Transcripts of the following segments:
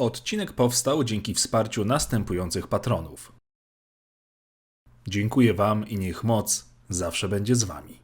Odcinek powstał dzięki wsparciu następujących patronów. Dziękuję Wam i niech moc zawsze będzie z Wami.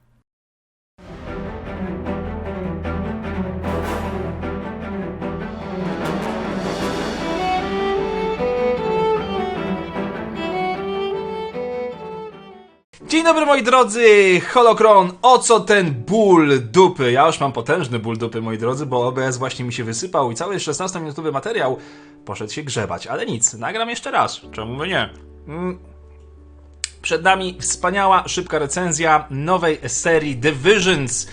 Dzień dobry moi drodzy, Holokron, o co ten ból dupy? Ja już mam potężny ból dupy moi drodzy, bo OBS właśnie mi się wysypał i cały 16-minutowy materiał poszedł się grzebać, ale nic, nagram jeszcze raz, czemu by nie? Mm. Przed nami wspaniała, szybka recenzja nowej serii Divisions,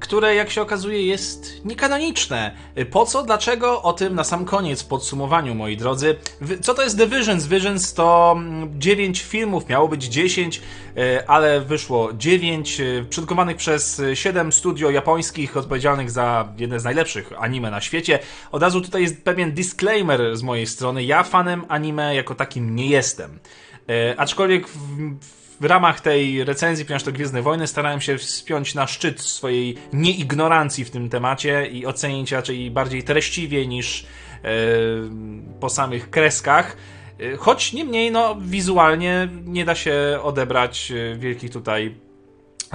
które jak się okazuje jest niekanoniczne. Po co? Dlaczego? O tym na sam koniec w podsumowaniu, moi drodzy. Co to jest Divisions? Divisions to 9 filmów, miało być 10, e, ale wyszło 9, e, produkowanych przez 7 studio japońskich odpowiedzialnych za jedne z najlepszych anime na świecie. Od razu tutaj jest pewien disclaimer z mojej strony. Ja fanem anime jako takim nie jestem. E, aczkolwiek w, w ramach tej recenzji, ponieważ to Gwiezdne Wojny, starałem się wspiąć na szczyt swojej nieignorancji w tym temacie i ocenić raczej bardziej treściwie niż e, po samych kreskach. E, Choć niemniej, no, wizualnie nie da się odebrać e, wielkich tutaj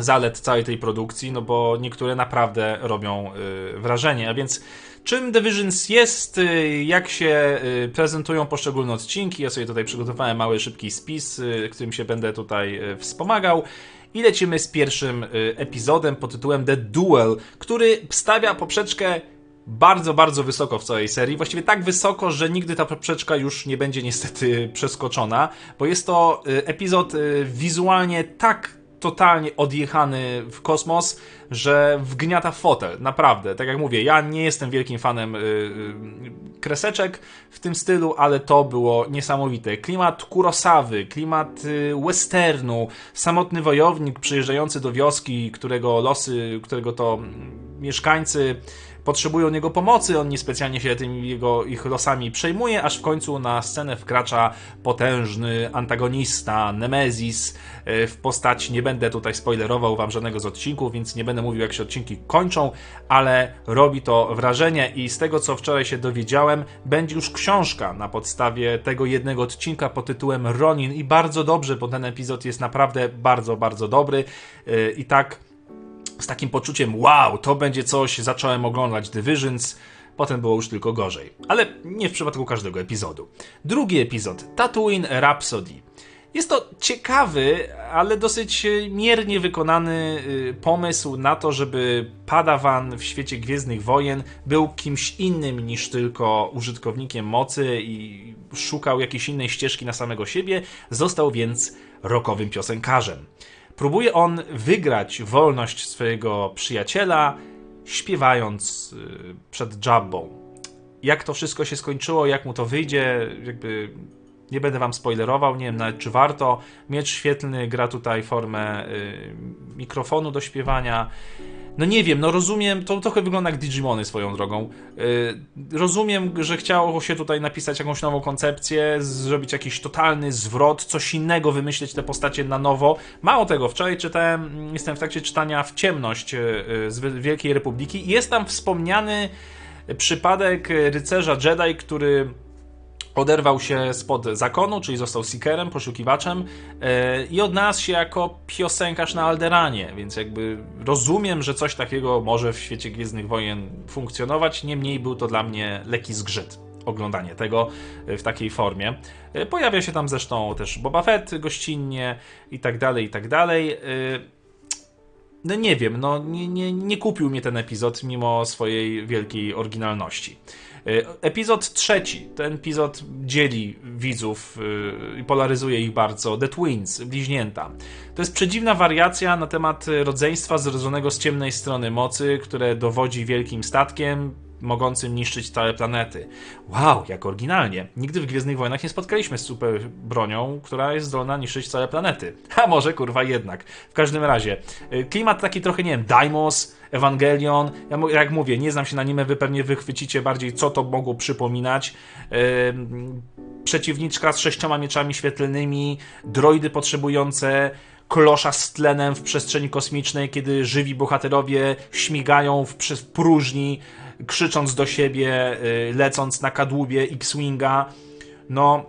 zalet całej tej produkcji, no bo niektóre naprawdę robią y, wrażenie. A więc czym Divisions jest, y, jak się y, prezentują poszczególne odcinki. Ja sobie tutaj przygotowałem mały, szybki spis, y, którym się będę tutaj y, wspomagał. I lecimy z pierwszym y, epizodem pod tytułem The Duel, który stawia poprzeczkę bardzo, bardzo wysoko w całej serii. Właściwie tak wysoko, że nigdy ta poprzeczka już nie będzie niestety przeskoczona, bo jest to epizod wizualnie tak totalnie odjechany w kosmos, że wgniata w fotel. Naprawdę. Tak jak mówię, ja nie jestem wielkim fanem y, y, kreseczek w tym stylu, ale to było niesamowite. Klimat Kurosawy, klimat y, westernu, samotny wojownik przyjeżdżający do wioski, którego losy, którego to mieszkańcy potrzebują niego pomocy, on niespecjalnie się tym jego, ich losami przejmuje, aż w końcu na scenę wkracza potężny antagonista, Nemezis, e, w postaci, nie będę tutaj spoilerował wam żadnego z odcinków, więc nie będę mówił jak się odcinki kończą, ale robi to wrażenie i z tego co wczoraj się dowiedziałem, będzie już książka na podstawie tego jednego odcinka pod tytułem Ronin. I bardzo dobrze, bo ten epizod jest naprawdę bardzo, bardzo dobry. E, i tak z takim poczuciem, wow, to będzie coś, zacząłem oglądać Divisions, potem było już tylko gorzej. Ale nie w przypadku każdego epizodu. Drugi epizod, Tatooine Rhapsody. Jest to ciekawy, ale dosyć e, miernie wykonany y, pomysł na to, żeby Padawan w świecie Gwiezdnych Wojen był kimś innym niż tylko użytkownikiem mocy i szukał jakiejś innej ścieżki na samego siebie. Został więc rokowym piosenkarzem. Próbuje on wygrać wolność swojego przyjaciela, śpiewając y, przed Jabbą. Jak to wszystko się skończyło, jak mu to wyjdzie, jakby nie będę wam spoilerował, nie wiem nawet czy warto. Miecz świetlny gra tutaj formę y, mikrofonu do śpiewania. No nie wiem, no rozumiem, to trochę wygląda jak Digimony swoją drogą. Yy, rozumiem, że chciało się tutaj napisać jakąś nową koncepcję, zrobić jakiś totalny zwrot, coś innego, wymyśleć te postacie na nowo. Mało tego, wczoraj czytałem, jestem w trakcie czytania w ciemność yy, z Wielkiej Republiki i jest tam wspomniany przypadek rycerza Jedi, który oderwał się spod zakonu, czyli został seekerem, poszukiwaczem yy, i odnalazł się jako piosenkarz na Alderanie, więc jakby rozumiem, że coś takiego może w świecie Gwiezdnych Wojen funkcjonować, niemniej był to dla mnie lekki zgrzyt oglądanie tego yy, w takiej formie. Yy, Pojawia się tam zresztą też Boba Fett gościnnie i tak dalej, i tak dalej. Yy, no nie wiem, no nie, nie, nie kupił mnie ten epizod mimo swojej wielkiej oryginalności. Y, Epizod trzeci. Ten epizod dzieli widzów y, i polaryzuje ich bardzo. The Twins, bliźnięta. To jest przedziwna wariacja na temat rodzeństwa zrodzonego z ciemnej strony mocy, które dowodzi wielkim statkiem, mogącym niszczyć całe planety. Wow, jak oryginalnie. Nigdy w Gwiezdnych Wojnach nie spotkaliśmy z super bronią, która jest zdolna niszczyć całe planety. A może kurwa jednak. W każdym razie, y, klimat taki trochę, nie wiem, Daimos, Evangelion. Ja jak mówię, nie znam się na anime, wy pewnie wychwycicie bardziej, co to mogło przypominać. Ym, Przeciwniczka z sześcioma mieczami świetlnymi, droidy potrzebujące klosza z tlenem w przestrzeni kosmicznej, kiedy żywi bohaterowie śmigają w, w próżni krzycząc do siebie, y, lecąc na kadłubie X-Winga. No,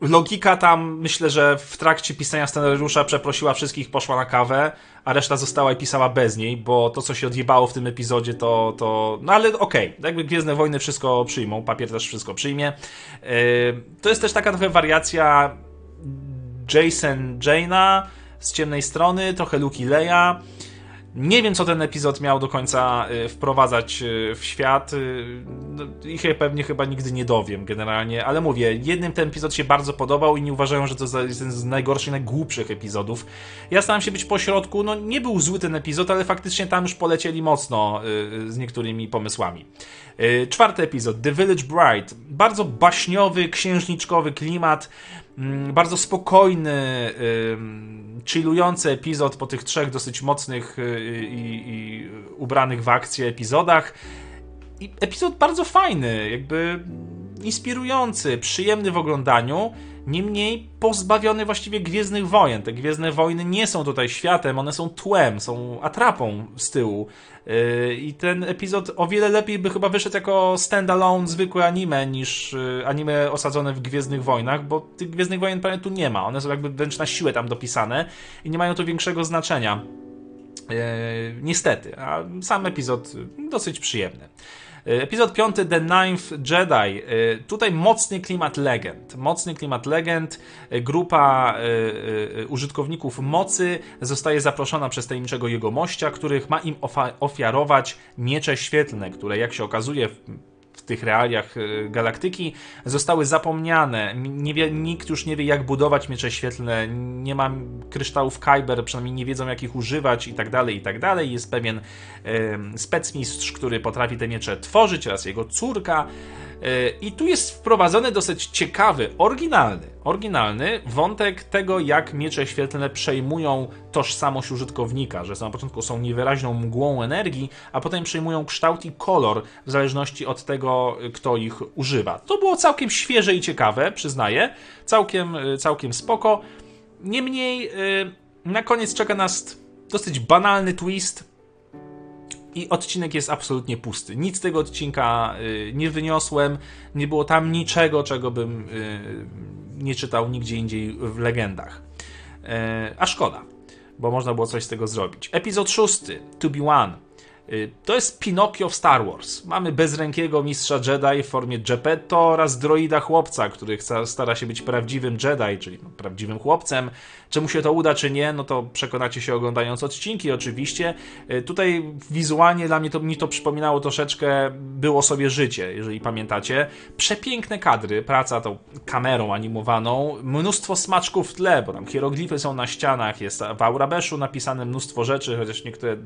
logika tam, myślę, że w trakcie pisania scenariusza przeprosiła wszystkich, poszła na kawę, a reszta została i pisała bez niej, bo to, co się odjebało w tym epizodzie, to. to no ale okej, okay. jakby Gwiezdne Wojny wszystko przyjmą, papier też wszystko przyjmie. Yy, to jest też taka trochę wariacja Jason Jane'a z ciemnej strony, trochę Luki Leia. Nie wiem, co ten epizod miał do końca y, wprowadzać y, w świat y, no, i się pewnie chyba nigdy nie dowiem generalnie, ale mówię, jednym ten epizod się bardzo podobał i nie uważają, że to jest jeden z najgorszych, najgłupszych epizodów. Ja staram się być po środku, no nie był zły ten epizod, ale faktycznie tam już polecieli mocno z niektórymi pomysłami. Czwarty epizod, The Village Bride. Bardzo baśniowy, księżniczkowy klimat, bardzo spokojny, chillujący epizod po tych trzech dosyć mocnych y, i, i ubranych w akcję epizodach. I epizod bardzo fajny, jakby inspirujący, przyjemny w oglądaniu, niemniej pozbawiony właściwie Gwiezdnych Wojen. Te Gwiezdne Wojny nie są tutaj światem, one są tłem, są atrapą z tyłu. Yy, I ten epizod o wiele lepiej by chyba wyszedł jako standalone, zwykłe anime, niż yy, anime osadzone w Gwiezdnych Wojnach, bo tych Gwiezdnych Wojen prawie tu nie ma. One są jakby wręcz na siłę tam dopisane i nie mają tu większego znaczenia. Yy, niestety, a sam epizod dosyć przyjemny. Epizod 5 The Ninth Jedi. Tutaj mocny klimat legend. Mocny klimat legend. Grupa użytkowników mocy zostaje zaproszona przez tajemniczego jego mościa, których ma im ofiarować miecze świetlne, które jak się okazuje w tych realiach e, galaktyki zostały zapomniane. Nie wie, nikt już nie wie, jak budować miecze świetlne, nie ma kryształów Kyber, przynajmniej nie wiedzą, jak ich używać i tak dalej, i tak dalej. Jest pewien e, specmistrz, który potrafi te miecze tworzyć, oraz jego córka. I tu jest wprowadzony dosyć ciekawy, oryginalny, oryginalny wątek tego, jak miecze świetlne przejmują tożsamość użytkownika, że na początku są niewyraźną mgłą energii, a potem przejmują kształt i kolor w zależności od tego, kto ich używa. To było całkiem świeże i ciekawe, przyznaję, całkiem, całkiem spoko. Niemniej y, na koniec czeka nas dosyć banalny twist, i odcinek jest absolutnie pusty. Nic z tego odcinka y, nie wyniosłem, nie było tam niczego, czego bym y, nie czytał nigdzie indziej w legendach. Y, a szkoda, bo można było coś z tego zrobić. Epizod szósty, To Be One. Y, to jest Pinokio w Star Wars. Mamy bezrękiego mistrza Jedi w formie Geppetto oraz droida chłopca, który stara się być prawdziwym Jedi, czyli no, prawdziwym chłopcem. Czy mu się to uda, czy nie, no to przekonacie się oglądając odcinki oczywiście. Y, tutaj wizualnie dla mnie to, mi to przypominało troszeczkę Było sobie życie, jeżeli pamiętacie. Przepiękne kadry, praca tą kamerą animowaną, mnóstwo smaczków w tle, bo tam hieroglify są na ścianach, jest w Aurabeszu napisane mnóstwo rzeczy, chociaż niektóre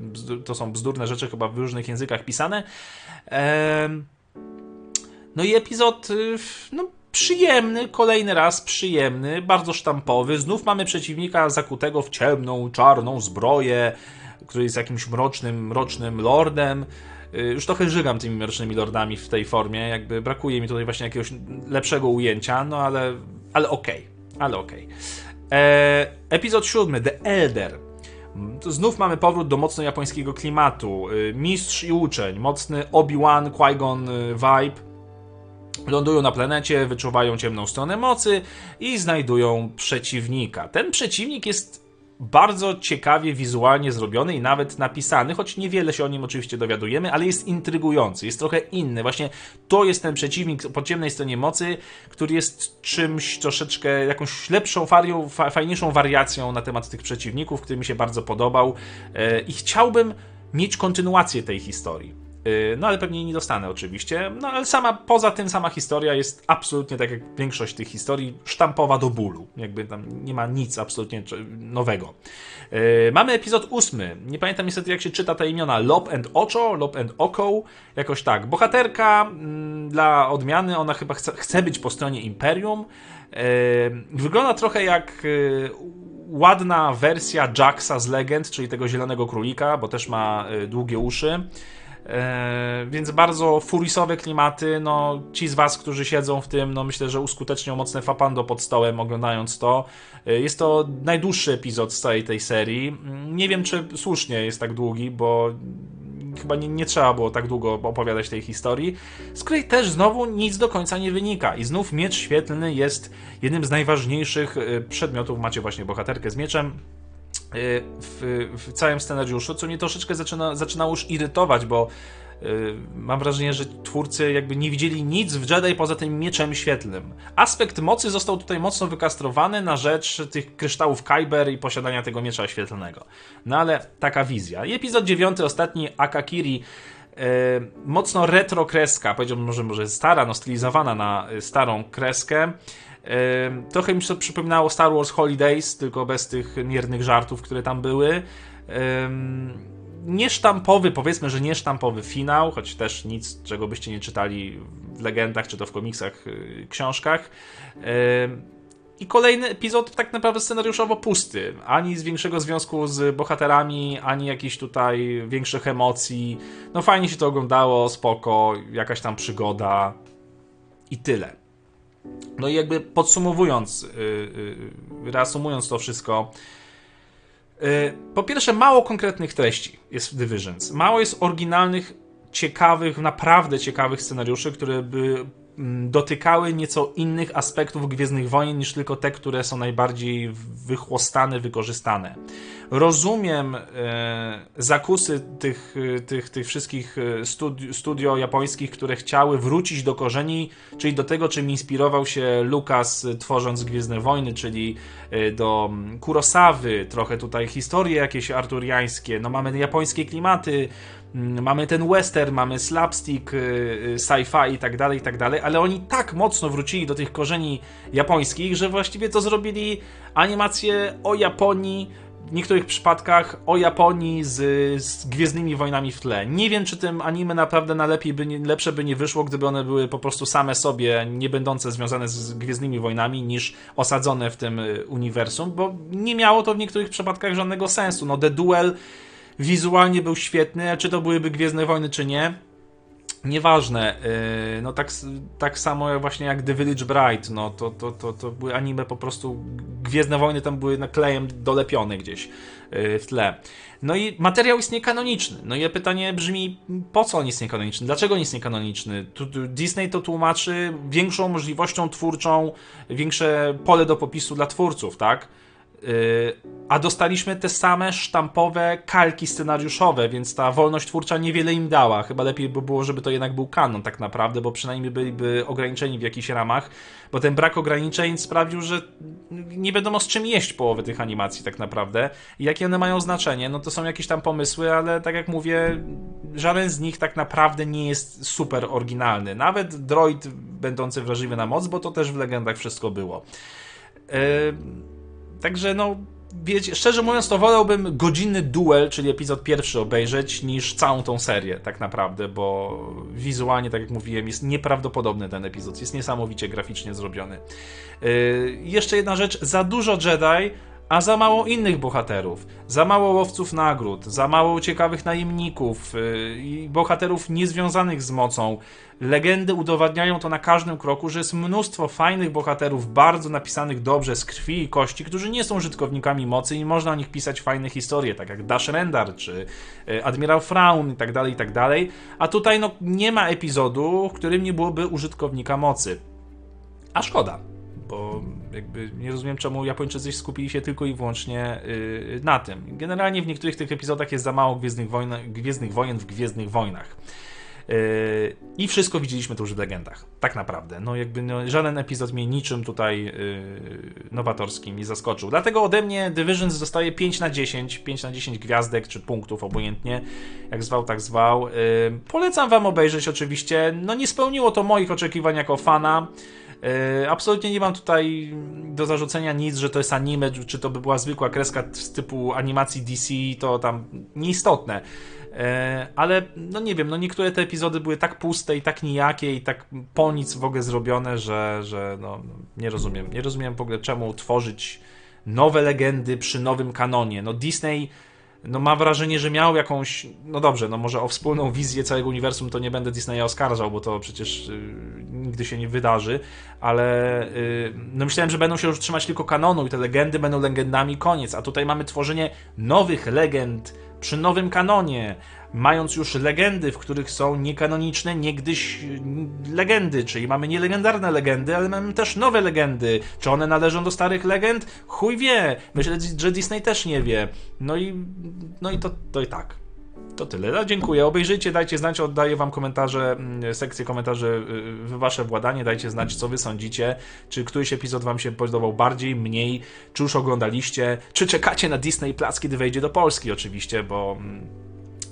to są bzdurne rzeczy, chyba w różnych językach pisane. No i epizod, y, no przyjemny, kolejny raz przyjemny, bardzo sztampowy. Znów mamy przeciwnika zakutego w ciemną, czarną zbroję, który jest jakimś mrocznym, mrocznym lordem. Y, już trochę żygam tymi mrocznymi lordami w tej formie, jakby brakuje mi tutaj właśnie jakiegoś lepszego ujęcia, no ale, ale okej, okay, ale okej. Okay. E, epizod siódmy, The Elder. Znów mamy powrót do mocno japońskiego klimatu. Y, mistrz i uczeń, mocny Obi-Wan, Qui-Gon y, vibe. Lądują na planecie, wyczuwają ciemną stronę mocy i znajdują przeciwnika. Ten przeciwnik jest bardzo ciekawie wizualnie zrobiony i nawet napisany, choć niewiele się o nim oczywiście dowiadujemy, ale jest intrygujący, jest trochę inny. Właśnie to jest ten przeciwnik po ciemnej stronie mocy, który jest czymś troszeczkę, jakąś lepszą, farią, fajniejszą wariacją na temat tych przeciwników, który mi się bardzo podobał e, i chciałbym mieć kontynuację tej historii. Y, no ale pewnie nie dostanę oczywiście. No ale sama, poza tym sama historia jest absolutnie, tak jak większość tych historii, sztampowa do bólu. Jakby tam nie ma nic absolutnie nowego. Y, mamy epizod ósmy. Nie pamiętam niestety jak się czyta te imiona. Lob and Ocho, Lob and Oko. Jakoś tak. Bohaterka mm, dla odmiany, ona chyba chce, chce być po stronie Imperium. Y, wygląda trochę jak ładna wersja Jacksa z Legend, czyli tego zielonego królika, bo też ma długie uszy. E, więc bardzo furisowe klimaty. No, ci z Was, którzy siedzą w tym, no myślę, że uskutecznią mocne fapando pod stołem oglądając to. E, jest to najdłuższy epizod z całej tej serii. Nie wiem, czy słusznie jest tak długi, bo chyba nie, nie trzeba było tak długo opowiadać tej historii, z której też znowu nic do końca nie wynika. I znów miecz świetlny jest jednym z najważniejszych y, przedmiotów. Macie właśnie bohaterkę z mieczem, w, w całym scenariuszu, co mnie troszeczkę zaczyna, zaczynało już irytować, bo y, mam wrażenie, że twórcy jakby nie widzieli nic w Jedi poza tym mieczem świetlnym. Aspekt mocy został tutaj mocno wykastrowany na rzecz tych kryształów Kyber i posiadania tego miecza świetlnego. No ale taka wizja. I epizod 9, ostatni Akakiri, y, mocno retro kreska, powiedziałbym może, może stara, no stylizowana na y, starą kreskę. Trochę mi się to przypominało Star Wars Holidays, tylko bez tych miernych żartów, które tam były. Niesztampowy, powiedzmy, że niesztampowy finał, choć też nic, czego byście nie czytali w legendach, czy to w komiksach, yy, książkach. I kolejny epizod tak naprawdę scenariuszowo pusty. Ani z większego związku z bohaterami, ani jakichś tutaj większych emocji. No fajnie się to oglądało, spoko, jakaś tam przygoda i tyle. No i jakby podsumowując, yy, yy, reasumując to wszystko, yy, po pierwsze, mało konkretnych treści jest w Divisions. Mało jest oryginalnych, ciekawych, naprawdę ciekawych scenariuszy, które by dotykały nieco innych aspektów Gwiezdnych Wojen niż tylko te, które są najbardziej wychłostane, wykorzystane. Rozumiem e, zakusy tych, e, tych, tych wszystkich e, studi studio japońskich, które chciały wrócić do korzeni, czyli do tego, czym inspirował się Lucas tworząc Gwiezdne Wojny, czyli do mm, Kurosawy, trochę tutaj historie jakieś arturiańskie, no mamy japońskie klimaty, mm, mamy ten western, mamy slapstick, y, y, sci-fi i tak dalej, i tak dalej, ale oni tak mocno wrócili do tych korzeni japońskich, że właściwie to zrobili animację o Japonii, w niektórych przypadkach o Japonii z, z Gwiezdnymi Wojnami w tle. Nie wiem, czy tym anime naprawdę na lepiej by lepsze by nie wyszło, gdyby one były po prostu same sobie, nie będące związane z Gwiezdnymi Wojnami, niż osadzone w tym y, uniwersum, bo nie miało to w niektórych przypadkach żadnego sensu. No The Duel wizualnie był świetny, czy to byłyby Gwiezdne Wojny, czy nie. Nieważne, yy, no tak, tak samo właśnie jak The Village Bride, no to, to, to, to były anime po prostu, Gwiezdne Wojny tam były naklejem dolepione gdzieś yy, w tle. No i materiał jest niekanoniczny. No i pytanie brzmi, po co on jest niekanoniczny? Dlaczego on jest niekanoniczny? Disney to tłumaczy większą możliwością twórczą, większe pole do popisu dla twórców, tak? Yy, a dostaliśmy te same sztampowe kalki scenariuszowe, więc ta wolność twórcza niewiele im dała. Chyba lepiej by było, żeby to jednak był kanon tak naprawdę, bo przynajmniej byliby ograniczeni w jakichś ramach, bo ten brak ograniczeń sprawił, że nie wiadomo z czym jeść połowę tych animacji tak naprawdę. I jakie one mają znaczenie? No to są jakieś tam pomysły, ale tak jak mówię, żaden z nich tak naprawdę nie jest super oryginalny. Nawet droid będący wrażliwy na moc, bo to też w legendach wszystko było. Yy... Także no, wiecie, szczerze mówiąc, to wolałbym godzinny duel, czyli epizod pierwszy obejrzeć, niż całą tą serię, tak naprawdę, bo wizualnie, tak jak mówiłem, jest nieprawdopodobny ten epizod. Jest niesamowicie graficznie zrobiony. Yy, jeszcze jedna rzecz, za dużo Jedi. A za mało innych bohaterów, za mało łowców nagród, za mało ciekawych najemników yy, i bohaterów niezwiązanych z mocą. Legendy udowadniają to na każdym kroku, że jest mnóstwo fajnych bohaterów, bardzo napisanych dobrze, z krwi i kości, którzy nie są użytkownikami mocy i można o nich pisać fajne historie, tak jak Dash Rendar czy y, Admiral Fraun i tak dalej, i tak dalej. A tutaj no, nie ma epizodu, w którym nie byłoby użytkownika mocy. A szkoda, bo jakby nie rozumiem, czemu Japończycy skupili się tylko i wyłącznie yy, na tym. Generalnie w niektórych tych epizodach jest za mało Gwiezdnych, wojna, gwiezdnych Wojen w Gwiezdnych Wojnach. Yy, I wszystko widzieliśmy tu już w legendach. Tak naprawdę. No jakby no, żaden epizod mnie niczym tutaj yy, nowatorskim nie zaskoczył. Dlatego ode mnie Divisions dostaje 5 na 10, 5 na 10 gwiazdek czy punktów, obojętnie. Jak zwał, tak zwał. Yy, polecam wam obejrzeć oczywiście. No nie spełniło to moich oczekiwań jako fana. Yy, absolutnie nie mam tutaj do zarzucenia nic, że to jest anime, czy to by była zwykła kreska z typu animacji DC, to tam nieistotne. Yy, ale no nie wiem, no niektóre te epizody były tak puste i tak nijakie i tak po nic w ogóle zrobione, że, że no, nie rozumiem. Nie rozumiem w ogóle czemu tworzyć nowe legendy przy nowym kanonie. No Disney no ma wrażenie, że miał jakąś, no dobrze, no może o wspólną wizję całego uniwersum to nie będę Disneya oskarżał, bo to przecież y, nigdy się nie wydarzy, ale y, no myślałem, że będą się już trzymać tylko kanonu i te legendy będą legendami, koniec, a tutaj mamy tworzenie nowych legend przy nowym kanonie, mając już legendy, w których są niekanoniczne niegdyś legendy, czyli mamy nielegendarne legendy, ale mamy też nowe legendy. Czy one należą do starych legend? Chuj wie. Myślę, że Disney też nie wie. No i, no i to, to i tak. To tyle. No, dziękuję. Obejrzyjcie, dajcie znać, oddaję wam komentarze, mm, sekcję komentarzy, y, wasze władanie, dajcie znać, co wy sądzicie. Czy któryś epizod wam się podobał bardziej, mniej, czy już oglądaliście, czy czekacie na Disney Plus, kiedy wejdzie do Polski oczywiście, bo mm,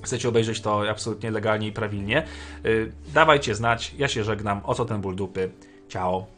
chcecie obejrzeć to absolutnie legalnie i prawilnie. Y, Dawajcie znać, ja się żegnam, o co ten ból dupy. Ciao.